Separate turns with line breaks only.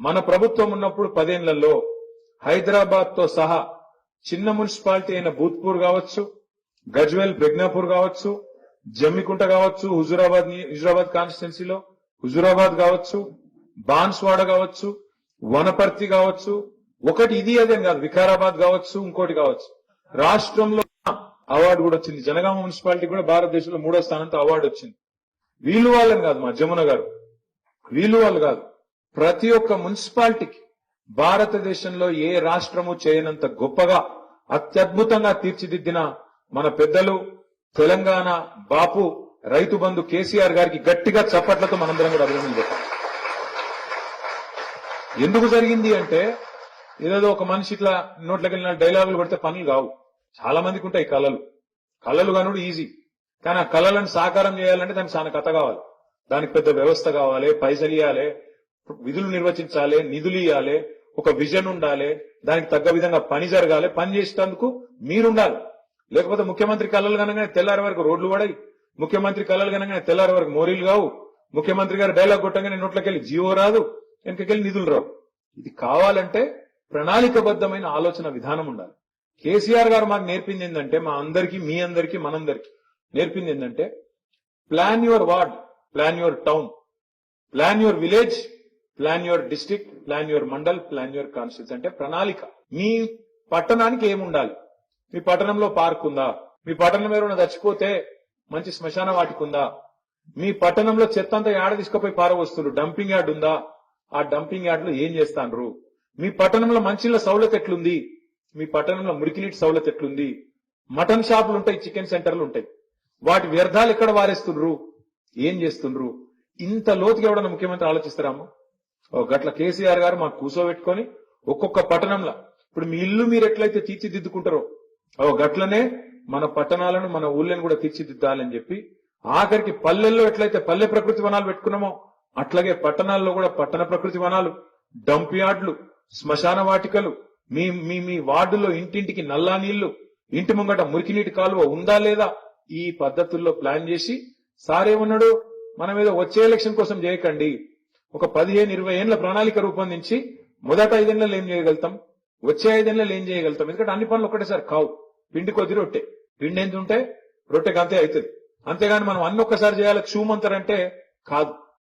మన ప్రభుత్వం ఉన్నప్పుడు పదేళ్ళలో హైదరాబాద్తో సహా చిన్న మున్సిపాలిటీ అయిన భూత్పూర్ కావచ్చు గజ్వేల్ ప్రజ్ఞాపూర్ కావచ్చు జమ్మికుంట కావచ్చు హుజురాబాద్ ని- హుజురాబాద్ కాన్స్టిట్యున్సీలో హుజురాబాద్ కావచ్చు బాన్స్వాడ కావచ్చు వనపర్తి కావచ్చు ఒకటి ఇది అదేం కాదు వికారాబాద్ కావచ్చు ఇంకోటి కావచ్చు. రాష్ట్రంలో అవార్డు కూడా వచ్చింది. జనగామ మున్సిపాలిటీ కూడా భారతదేశంలో మూడో స్థానంతో అవార్డు వచ్చింది. వీళ్ళు వాళ్ళని కాదు మా జమున గారు. వీళ్ళు వాళ్ళు కాదు. ప్రతి ఒక్క మున్సిపాలిటీకి భారతదేశంలో ఏ రాష్ట్రము చేయనంత గొప్పగా అత్యద్భుతంగా తీర్చిదిద్దిన మన పెద్దలు తెలంగాణ బాపు రైతు బంధు కేసీఆర్ గారికి గట్టిగా చప్పట్లతో మనందరం కూడా అభినందన చెప్పాలి. ఎందుకు జరిగింది అంటే ఏదో ఒక మనిషి ఇట్లా నోట్లోకి వెళ్ళిన డైలాగులు పడితే పనులు కావు. చాలా మందికి ఉంటాయి కళలు. కళలు కానుడు ఈజీ. కానీ ఆ కళలను సాకారం చేయాలంటే దానికి చాలా కథ కావాలి. దానికి పెద్ద వ్యవస్థ కావాలి పైసలు ఇవ్వాలి విధులు నిర్వచించాలి నిధులు ఇవ్వాలి ఒక విజన్ ఉండాలి దానికి తగ్గ విధంగా పని జరగాలి పని చేసేందుకు మీరుండాలి. లేకపోతే ముఖ్యమంత్రి కళలు కనగానే తెల్లారి వరకు రోడ్లు పడాయి ముఖ్యమంత్రి కళలు కనగానే తెల్లారి వరకు మోరీలు కావు ముఖ్యమంత్రి గారు డైలాగ్ కొట్టంగానే నోట్లోకెళ్ళి జీవో రాదు వెనకకెళ్ళి నిధులు రావు. ఇది కావాలంటే ప్రణాళికబద్ధమైన ఆలోచన విధానం ఉండాలి. కేసీఆర్ గారు మాకు నేర్పింది ఏంటంటే మా అందరికి మీ అందరికి మనందరికి నేర్పింది ఏంటంటే plan your ward plan your town plan your village plan your district plan your mandal plan your constituency అంటే ప్రణాళిక. మీ పట్టణానికి ఏముండాలి? మీ పట్టణంలో పార్క్ ఉందా? మీ పట్టణం ఎవరైనా చచ్చిపోతే మంచి శ్మశాన వాటికి ఉందా? మీ పట్టణంలో చెత్త అంతా యాడ తీసుకుపోయి పారవస్తున్నారు డంపింగ్ యార్డ్ ఉందా? ఆ డంపింగ్ యార్డ్లో ఏం చేస్తాండ్రు? మీ పట్టణంలో మంచిళ్ళ సౌలత్ ఎట్లుంది? మీ పట్టణంలో మురికినీటి సౌలత్ ఎట్లుంది? మటన్ షాపులు ఉంటాయి చికెన్ సెంటర్లు ఉంటాయి. వాటి వ్యర్థాలు ఎక్కడ వారేస్తుండ్రు? ఏం చేస్తుండ్రు? ఇంత లోతుగా ఎవడన్నా ముఖ్యమంత్రి ఆలోచిస్తారాము గట్ల కేసీఆర్ గారు మాకు కూర్చోబెట్టుకొని ఒక్కొక్క పట్టణంలో ఇప్పుడు మీ ఇల్లు మీరు ఎట్లయితే తీర్చిదిద్దుకుంటారో ఓ గట్లనే మన పట్టణాలను మన ఊళ్ళను కూడా తీర్చిదిద్దాలని చెప్పి ఆఖరికి పల్లెల్లో ఎట్లయితే పల్లె ప్రకృతి వనాలు పెట్టుకున్నామో అట్లాగే పట్టణాల్లో కూడా పట్టణ ప్రకృతి వనాలు డంప్ యార్డ్లు శ్మశాన వాటికలు మీ మీ మీ వార్డులో ఇంటింటికి నల్లా నీళ్ళు ఇంటి ముంగట మురికి నీటి కాలువ ఉందా లేదా ఈ పద్ధతుల్లో ప్లాన్ చేసి సారేమన్నాడు మనం ఏదో వచ్చే ఎలక్షన్ కోసం చేయకండి. ఒక పదిహేను ఇరవై ఏళ్ళ ప్రణాళిక రూపొందించి మొదట ఐదేళ్ళలో ఏం చేయగలుగుతాం? వచ్చే ఐదేళ్ళలో ఏం చేయగలుగుతాం? ఎందుకంటే అన్ని పనులు ఒకటేసారి కావు. పిండి కొద్ది రొట్టె. పిండి ఎంత ఉంటే రొట్టెకి అంతే అవుతుంది. అంతేగాని మనం అన్ని ఒక్కసారి చేయాలి క్షూమంతరంటే కాదు.